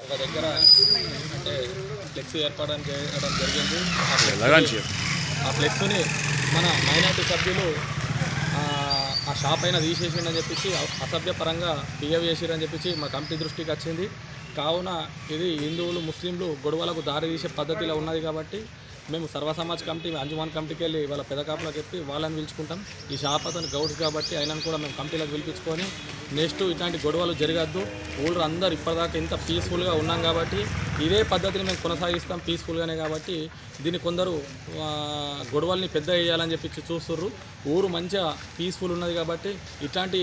ఒక దగ్గర అంటే ఫ్లెక్స్ ఏర్పాటు చేయడం జరిగింది. ఆ ఫ్లెక్స్ని- మన మైనార్టీ సభ్యులు ఆ, షాప్ అయినా తీసేసిండని చెప్పేసి అసభ్యపరంగా బిహేవ్ చేసిరని చెప్పేసి మా కమిటీ దృష్టికి వచ్చింది. కావున ఇది హిందువులు ముస్లింలు గొడవలకు దారి తీసే పద్ధతిలో ఉన్నది కాబట్టి మేము సర్వ సమాజ్ కమిటీ అంజుమాన్ కమిటీకి వెళ్ళి వాళ్ళ పెద్ద కాపులకు చెప్పి వాళ్ళని పిలుచుకుంటాం. ఈ షాప్ అతను గౌడ్స్ కాబట్టి ఆయనను కూడా మేము కమిటీలకు పిలిపించుకొని నెక్స్ట్ ఇట్లాంటి గొడవలు జరగద్దు. ఊళ్ళో అందరు ఇప్పటిదాకా ఇంత పీస్ఫుల్గా ఉన్నాం కాబట్టి ఇదే పద్ధతిని మేము కొనసాగిస్తాం పీస్ఫుల్గానే కాబట్టి దీన్ని కొందరు గొడవల్ని పెద్ద వేయాలని చెప్పి చూస్తుర్రు. ఊరు మంచిగా పీస్ఫుల్ ఉన్నది కాబట్టి ఇట్లాంటి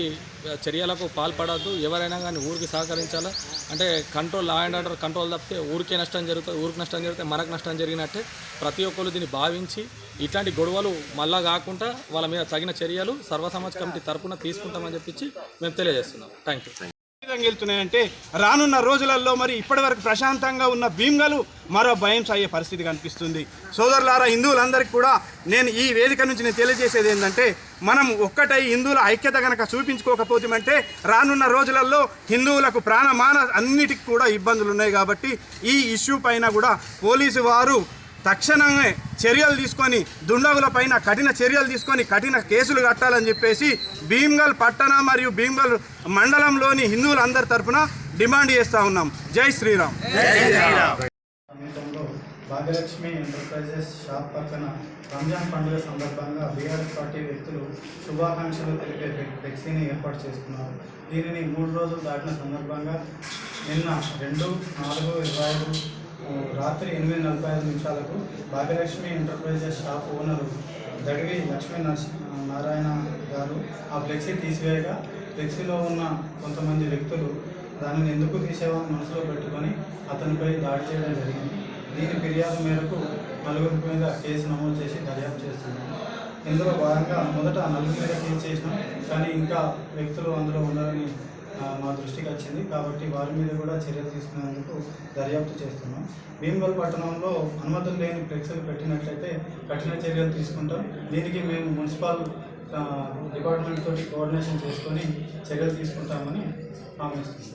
చర్యలకు పాల్పడద్దు. ఎవరైనా కానీ ఊరికి సహకరించాలా? అంటే control law and order control తప్పితే ఊరికే నష్టం జరుగుతుంది ఊరికి నష్టం జరిగితే మనకు నష్టం జరిగినట్టే. ప్రతి ఒక్కరు దీన్ని భావించి ఇట్లాంటి గొడవలు మళ్ళా కాకుండా వాళ్ళ మీద తగిన చర్యలు సర్వసమాజ్ కమిటీ తరఫున తీసుకుంటామని చెప్పించి మేము తెలియజేస్తున్నాం. థ్యాంక్ యూ విధంగా వెళ్తున్నాయంటే రానున్న రోజులలో మరి ఇప్పటివరకు ప్రశాంతంగా ఉన్న భీమ్గలు మరో భయం అయ్యే పరిస్థితి కనిపిస్తుంది. సోదరులారా హిందువులందరికీ కూడా నేను ఈ వేదిక నుంచి నేను తెలియజేసేది ఏంటంటే మనం ఒక్కటై హిందువుల ఐక్యత కనుక చూపించుకోకపోతామంటే రానున్న రోజులలో హిందువులకు ప్రాణమాన అన్నిటికీ కూడా ఇబ్బందులు ఉన్నాయి కాబట్టి ఈ ఇష్యూ పైన కూడా పోలీసు వారు తక్షణమే చర్యలు తీసుకొని దుండగుల పైన కఠిన చర్యలు తీసుకొని కఠిన కేసులు కట్టాలని చెప్పేసి భీమ్గల్ పట్టణ మరియు భీమ్గల్ మండలంలోని హిందువులందరి తరపున డిమాండ్ చేస్తూ ఉన్నాం. జై శ్రీరామ్. భాగ్యలక్ష్మి ఎంటర్ప్రైజెస్ షాప్ పక్కన రంజాన్ పండుగ సందర్భంగా బీఆర్ఎస్ పార్టీ వ్యక్తులు శుభాకాంక్షలు తెలిపే ఫ్లెక్- ఫ్లెక్సీని ఏర్పాటు చేసుకున్నారు దీనిని మూడు రోజులు దాటిన సందర్భంగా నిన్న రెండు నాలుగు ఇరవై ఐదు రాత్రి ఎనిమిది నలభై ఐదు నిమిషాలకు Bhagyalakshmi enterprises shop owner Dadivi Lakshmi Narasi Narayana గారు ఆ ఫ్లెక్సీ తీసివేయగా ఫ్లెక్సీలో ఉన్న కొంతమంది వ్యక్తులు దానిని ఎందుకు తీసేవాలని మనసులో పెట్టుకొని అతనిపై దాడి చేయడం జరిగింది. దీని ఫిర్యాదు మేరకు నలుగురి మీద కేసు నమోదు చేసి దర్యాప్తు చేస్తున్నాం ఇందులో భాగంగా మొదట నలుగురి మీద కేసు చేసినాం కానీ ఇంకా వ్యక్తులు అందులో ఉన్నారని మా దృష్టికి వచ్చింది. కాబట్టి వారి మీద కూడా చర్యలు తీసుకునేందుకు దర్యాప్తు చేస్తున్నాం. భీమగల్ పట్టణంలో అనుమతులు లేని ఫ్లెక్సీలు పెట్టినట్లయితే కఠిన చర్యలు తీసుకుంటాం. దీనికి మేము మున్సిపల్ డిపార్ట్మెంట్ తోటి కోఆర్డినేషన్ చేసుకొని చర్యలు తీసుకుంటామని హామీ ఇస్తున్నాం